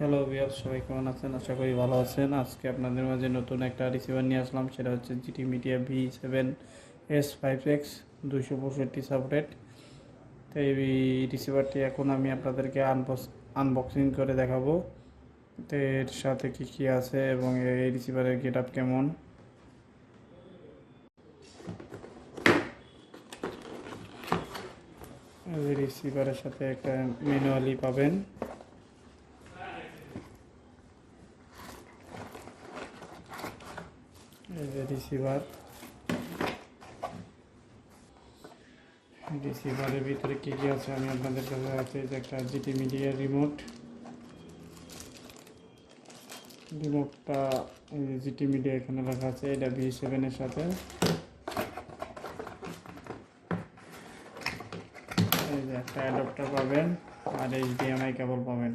Hello বিয়ার সবাই কেমন আছেন? আশা করি ভালো আছেন। আজকে আপনাদের মাঝে নতুন একটা রিসিভার নিয়ে আসলাম, সেটা হচ্ছে GT media V seven S five X দুশো পঁয়ষট্টি সাপোর্টেড তো এই রিসিভারটি এখন আমি আপনাদেরকে আনবক্স আনবক্সিং করে দেখাবো। তো এর সাথে কী কী আছে এবং এই রিসিভারের গেট আপ কেমন রিসিভারের সাথে একটা ম্যানুয়ালি পাবেন। এই যে রিসিভার রিসিভারের ভিতরে কী কী আছে আমি আপনাদের কাছে আছে যে একটা জিটি মিডিয়া রিমোট রিমোটটা জিটি মিডিয়া এখানে লেখা আছে, এটা ভি সেভেনের সাথে। এই যে একটা অ্যাডাপ্টার পাবেন, আর এইচডিএমআই কেবল পাবেন।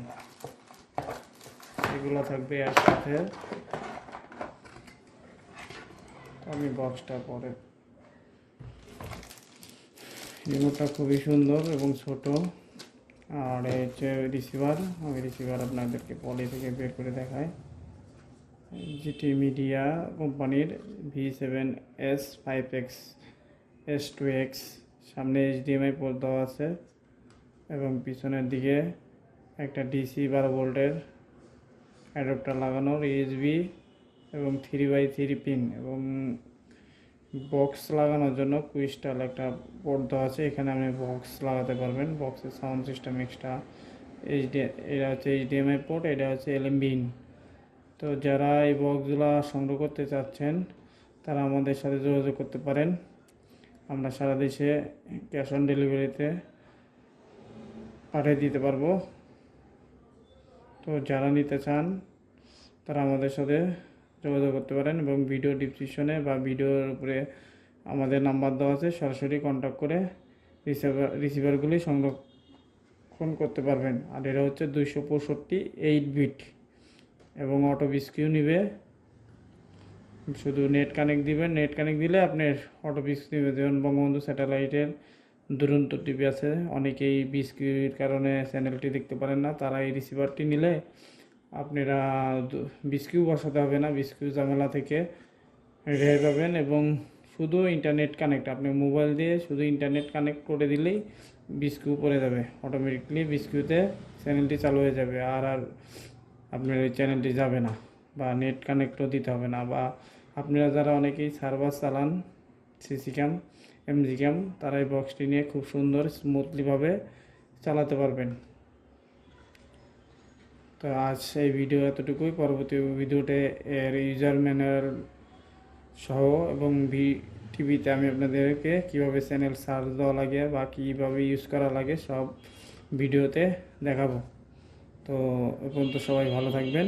এগুলো থাকবে একসাথে। আমি বক্সটা পরে। রিমোটটা খুবই সুন্দর এবং ছোট। আর হচ্ছে রিসিভার আমি রিসিভার আপনাদেরকে পলি থেকে বের করে দেখাই। জিটি মিডিয়া কোম্পানির V seven S five X S two X সামনে এইচডিএমআই পোর্ট দেওয়া আছে। এবং পিছনের দিকে একটা ডিসি বারো ভোল্টের অ্যাডাপ্টার লাগানোর ইউএসবি এবং থ্রি বাই থ্রি পিন এবং বক্স লাগানোর জন্য কুইস্টাল একটা পোর্ট দেওয়া আছে। এখানে আপনি বক্স লাগাতে পারবেন। বক্সের সাউন্ড সিস্টেম এক্সট্রা। এইচডি এটা হচ্ছে এইচডিএমআই পোর্ট, এটা হচ্ছে এলএমবিন তো যারা এই বক্সগুলো সংগ্রহ করতে চাচ্ছেন, তারা আমাদের সাথে যোগাযোগ করতে পারেন। আমরা সারা দেশে ক্যাশ অন ডেলিভারিতে পাঠিয়ে দিতে পারব। তো যারা নিতে চান, তারা আমাদের সাথে যোগাযোগ করতে পারেন এবং ভিডিও ডিসক্রিপশনে বা ভিডিওর উপরে আমাদের নাম্বার দেওয়া আছে, সরাসরি কন্ট্যাক্ট করে রিসিভার রিসিভারগুলি সংরক্ষণ করতে পারবেন। আর এটা হচ্ছে দুইশো পঁয়ষট্টি এইট বিট এবং অটো বিস্কিউ নিবে। শুধু নেট কানেক্ট দিবেন নেট কানেক্ট দিলে আপনার অটো বিস্কিউ নিবে। যেমন বঙ্গবন্ধু স্যাটেলাইটের দুরন্ত টিভি আছে, অনেকেই বিস্কিউর কারণে চ্যানেলটি দেখতে পারেন না, তারা এই রিসিভারটি নিলে আপনারা বিস্কিউ বসাতে হবে না, বিস্কিউ ঝামেলা থেকে রেহাই পাবেন এবং শুধু ইন্টারনেট কানেক্ট আপনি মোবাইল দিয়ে শুধু ইন্টারনেট কানেক্ট করে দিলেই বিস্কিউ পড়ে যাবে। অটোমেটিকলি বিস্কিউতে চ্যানেলটি চালু হয়ে যাবে আর আর আপনার ওই চ্যানেলটি যাবে না বা নেট কানেক্টও দিতে হবে না বা আপনারা যারা অনেকেই সার্ভার চালান সিসি ক্যাম এমজি ক্যাম তারা এই বক্সটি নিয়ে খুব সুন্দর স্মুথলিভাবে চালাতে পারবেন। তো আজ সেই ভিডিও এতটুকুই। পরবর্তী ভিডিওতে এর ইউজার ম্যানুয়াল সহ এবং ভি টিভিতে আমি আপনাদেরকে কীভাবে চ্যানেল সার্চ দেওয়া লাগে বা কীভাবে ইউজ করা লাগে সব ভিডিওতে দেখাবো। তো এ পর্যন্ত সবাই ভালো থাকবেন।